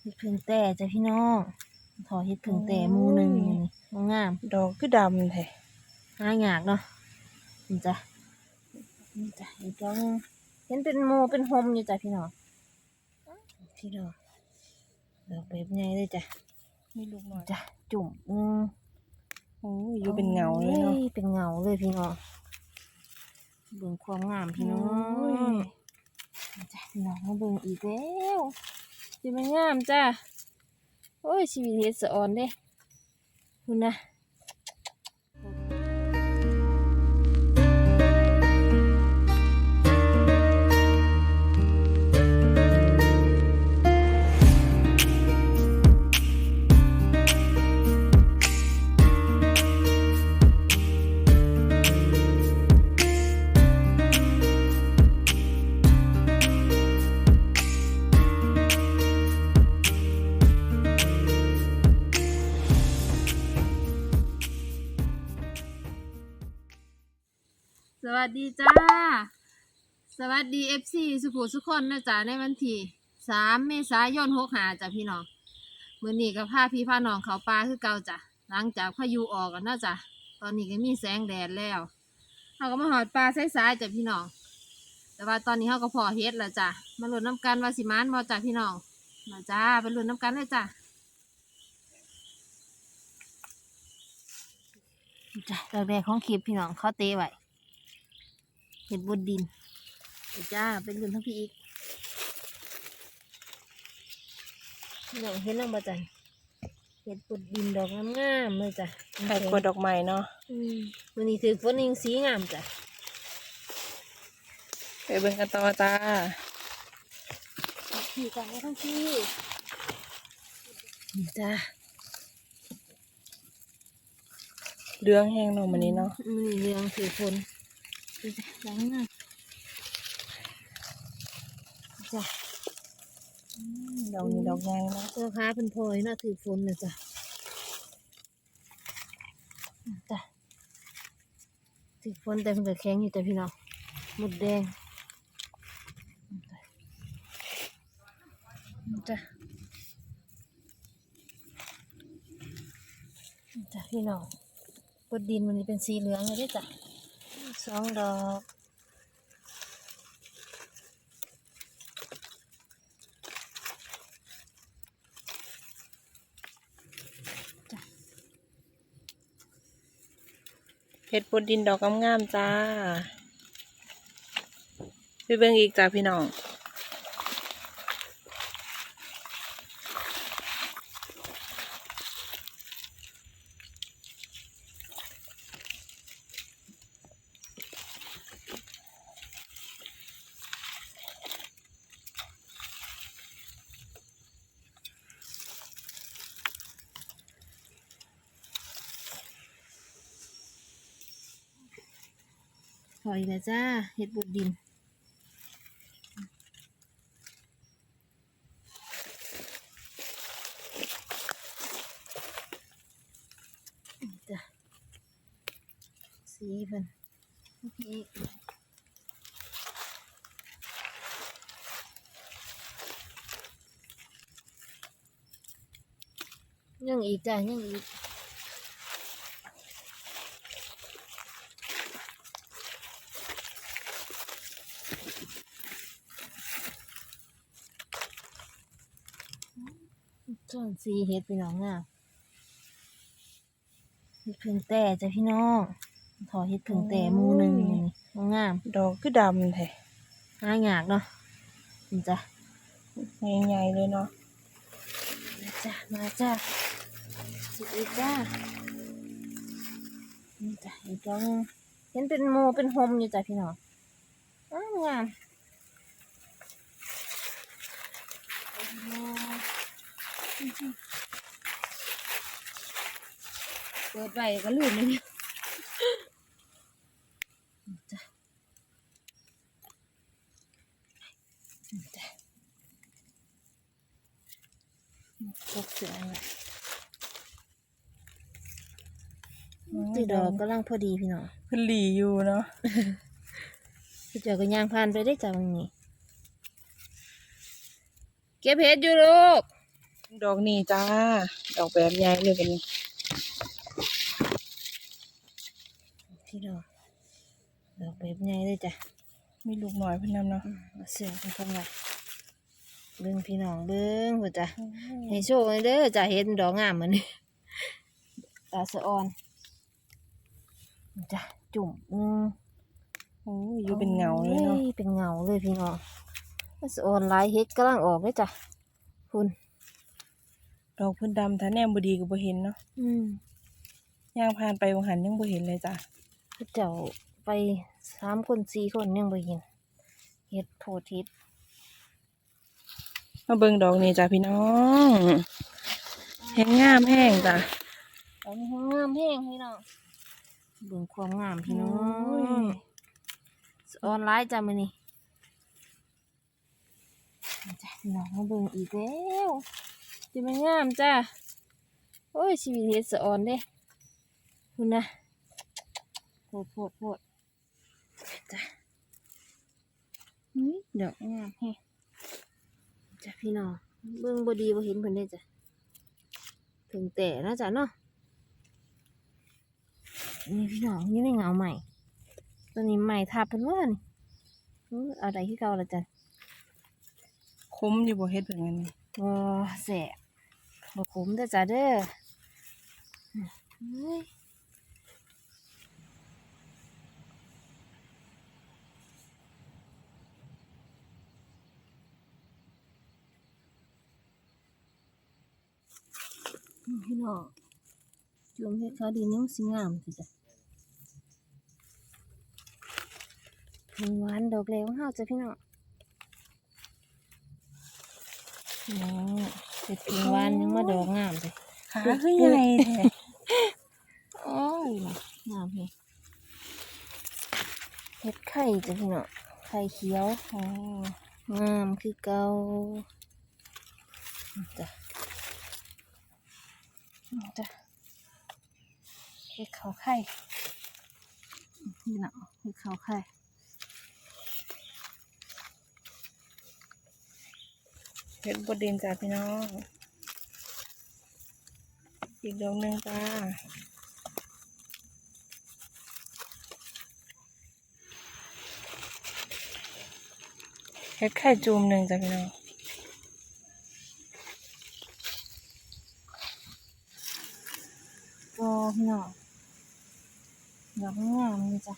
เฮ็ดเพิ่งแต่จ้ะพี่น้องขอเฮ็ดเพิ่งแต่หมูหนึ่งนี่งามดอกคือดำแท้หายากเนาะนี่จ้ะนี่จ้ะอีกดอกหนึ่งเห็นเป็นหมูเป็นโฮมอยู่จ้ะพี่น้องพี่น้องดอกแบบใหญ่เลยจ้ะมีลูกน้อยจ้ะจุ่มอืมโอ้ยอยู่เป็นเงาเลยเนาะโอ้เป็นเงาเลยพี่น้องเบิ่งความงามพี่น้อโอ้งยจ้ะพี่น้องมาเบิ่งอีกแล้ว สิมันงามจ้าโอ้ยชีวิตเฮ็ดสะออนเด้คุณนะ วัสดีจ้า สวัสดีเอฟซีสุขุสุขคนนะจ๊ะในวันที่สามเมษายนหกหาจ้ะพี่น้องมื้อนี้ก็พาพี่พาน้องเขาป่าคือเก่าจ้ะหลังจากพายุออกกันนาะจ้ะตอนนี้ก็มีแสงแดดแล้วเราก็มาหอดปลาใสายๆจ้ะพี่น้อง แต่ว่าตอนนี้เขาก็พอเฮ็ดแล้วจ้ะมาลุ้นน้ำกันว่าสิมานบ่จ้ะพี่น้องมาจ้าไปลุ้นน้ำกันเลยจ้ะจ้ะดอกแรกของคลิปพี่น้องเขาเตะไว้ เห็ดบนดินเดี๋ยวจ้าเป็นรุ่นทั้งพี่อีกน้องเห็นน้องบาจันเห็ดบนดินดอกงามๆเลยจ้ะไข่กลัวดอกไม้เนาะอืมวันนี้ถือฝนยิงสีงามจ้ะไปเบิ่งกันต่อจ้าพี่กันทั้งพี่นี่จ้าเรื่องแห้งเนาะมันนี้เนาะมันนี่เรืองถือฝนดู จ้ะล้างหน้าจ้ะดอกนี้ดอกใหญ่นะเสื้อผ้าเป็นพลอยเนาะถือฝนนะจ้ะจ้ะถือฝนแต่มันก็แข็งอยู่แต่พี่น้องหมดแดงจ้ะจ้ะพี่น้องบดดินมันนี้เป็นสีเหลืองเลยด้อจ้ะ สองดอกเห็ดบดดินดอกงามๆจ้า ไปเบิ่งอีกจ้าพี่น้อง ถอยแล้วจ้าเห็ดบดดินจ้ะสีเพิ่นพี่ยังอีกจ้ะยังอีก ส่วนสีเฮ็ดพี่น้องอะเฮ็ดเพิ่งแต่จ้ะพี่น้องขอเฮ็ดเพิ่งแต่หมูหนึ่งนี่งามดอกคือดำแท้หายากเนาะนี่จ้ะใหญ่ๆเลยเนาะมาจ้ะมาจ้ะสิอีกจ้านี่จ้ะอีกดอกหนึ่งเห็นเป็นหมูเป็นโฮมอยู่จ้ะพี่น้องอ้าวงาม เปิดไปก็ลืมเลยเนี่ยจ้ะจ้ะพกเสือไว้ตีดอกก็ล่างพอดีพี่น้องเพิ่นหลีอยู่เนาะพี่เจอก็ย่างผ่านไปได้จ้ะมึงนี่เก็บเห็ดอยู่ลูก ดอกนี้จ้า ดอกแบบใหญ่เลยเป็นพี่น้องดอกแบบใหญ่เลยจ้ะมีลูกหน่อยเพิ่นนำเนาะเอาเสียงเป็นคำว่าเบิ่งพี่น้องเบิ่งพุ่นจ้ะให้โชคเลยเด้อจ้ะเห็นดอกงามเหมือนนี้ตาสะออนจ้ะจุ่มอืมโอ้ยอยู่เป็นเงาเลยเนาะโอ้เป็นเงาเลยพี่น้องตาสะออนหลายเฮ็ดกำลังออกเลยจ้ะคุณ ดอกเพิ่นดำถ้าแนมบ่ดีก็บ่เห็นเนาะอืมย่างผ่านไปบ่หันยังบ่เห็นเลยจ้ะเขาเจ้าไปสามคนสี่คนยังบ่เห็นเฮ็ดโพดเฮ็ดมาเบิ่งดอกนี้จ้ะพี่น้องเห็นงามแห้งจ้ะตอนนี้งามแห้งพี่น้องเบิ่งความงามพี่น้อโอ้งยสะออนไลน์จ้ะมื้อนี้จ้ะพี่น้องมาเบิ่งอีกแล้ว จะมันงามจ้ะโอ้ยชีวิตเฮ็ดสะออนเด้คุณนะโพดโพดโพดจ้ะนี่ดอกงามแฮะจ้ะพี่น้องเบิ่งบ่ดีบ่เห็นเพิ่นเด้จ้ะถึงแต่นะจ้ะเนาะนี่พี่น้องนี่ในเงาใหม่ ตัวนี้ใหม่ทับเพิ่นว่านี่อื้อเอาได้คือเก่าละจ้ะคมอยู่บ่เฮ็ดเพิ่นกันนี่บ่แสบ บ่ขมเด้อจ้ะเด้อพี่น้องจุ่มเฮ็ดขาดีนี่มันสิงามสิจ้ะหวานดอกแล้วเฮาจ้ะพี่น้องนี่ เฮ็ดถึงหวานยังมาดอกงามเลยขาคือใหญ่แท้โอ้ยงามเฮ้เฮ็ดไข่จ้ะพี่น้องไข่เขียวโอ้งามคือเก่าจ้ะจ้ะเฮ็ดข้าวไข่นี่เนาะเฮ็ดข้าวไข่ เฮ็ดบ่เด่นจ้ะพี่น้อง อีกดอกหนึ่งจ้าเฮ็ดไข่จูมหนึ่งจ้ะพี่น้องก็พี่น้องดอกงามเลยจ้ะ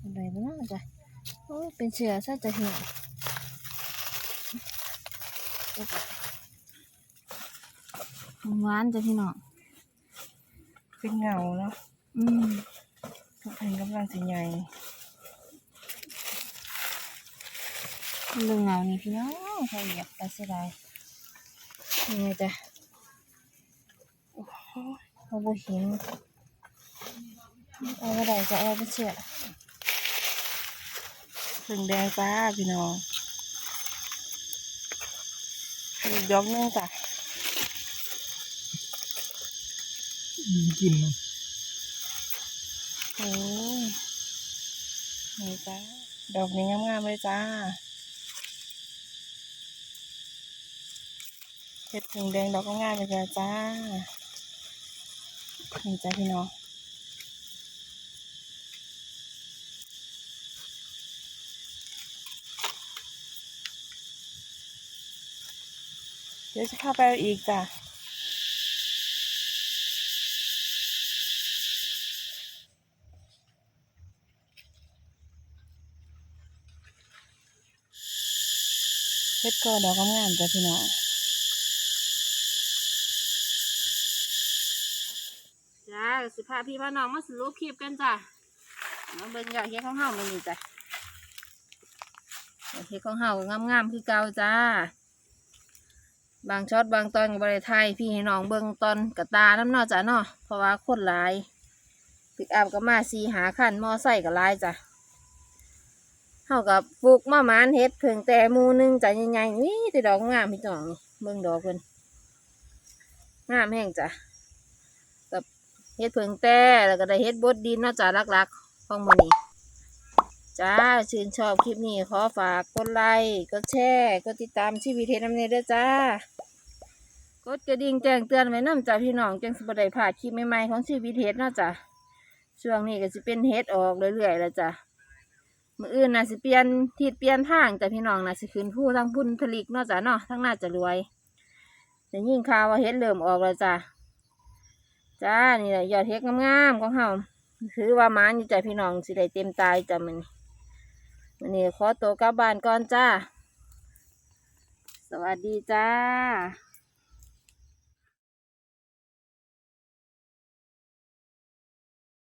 อะไรบ้าง จ้ะโอ้ยเป็นเสือซะจะเหี่ยวหวานจ้ะพี่น้องเป็นเงาเนาะอืมทุกคนกำลังสิใหญ่เรื่องเงานี่พี่น้องใครอยากไปเสียดายนี่ไงจ้ะโอ้โหเขาบ่เห็นเอาไปได้จะเอาไปเชื่อ ถึงแดงจ้าพี่น้องอีกดอกหนึงจ้ะกินมันโอ้ยนี่จ้าดอกนี้งามๆเลยจ้าเห็ดถึงแดงดอกงามๆเลยจ้าจ้านี่จ้าพี่น้อง เดี๋ยวจะเข้าไปอีกจ้ะเฮ็ดก็ดอกงามจ้ะพี่น้องจ้าสิพาพี่พาน้องมาสรุปคลิปกันจ้ะมาเบิ่งยอดเฮ็ดของเฮามันนี่จ้ะเฮ็ดของเฮางามๆคือเก่าจ้า บางช็อตบางตอนกับบริไทยพี่ให้น้องเบิ่งตอนกระตาน้ำเนอจ้ะเนาะเพราะว่าคนหลายปิกอัพก็มาสีหาคันมอไซค์ก็หลายจ้ะเฮากับปลูกมะมานเฮ็ดเพิ่งแต่หมูหนึงจ้ะใหญ่ๆนี่ต่ดอกงามพี่น้องนี่เบิ่งดอกเพิ่นงามแห้งจ้ะกับเฮ็ดเพิงแต่แล้วก็ได้เฮ็ดบดดินเนาะจ้ะหลักๆของมื้อนี้ จ้าชื่นชอบคลิปนี้ขอฝากกดไลค์กดแชร์กดติดตามชีวิตเทน้ำเนยด้วยจ้ากดกระดิ่งแจ้งเตือนไว้น้ำจ้าพี่น้องจังสบได้พลาคลิปใหม่ๆของชีวิตเทสเนาะจ้ะช่วงนี้ก็สิเป็นเฮ็ดออกเรื่อยๆแล้วจ้ะมืออื่นน่ะสิเปลี่ยนทิศเปลี่ยนทางจ้ะพี่น้องน่ะสิขึ้นผู้ทางพุ่นทลิกเนาะจ้ะเนาะทั้งน่าจะรวยแต่ยิ่งข่าวว่าเฮ็ดเริ่มออกแล้วจ้ะจ้านี่แหละยอดเฮ็ดงามๆของเฮาถือว่ามานอยู่จ้ะพี่น้องสิได้เต็มตายจ้ะมัน วันนี้ขอตัวกลับบ้านก่อนจ้า สวัสดีจ้า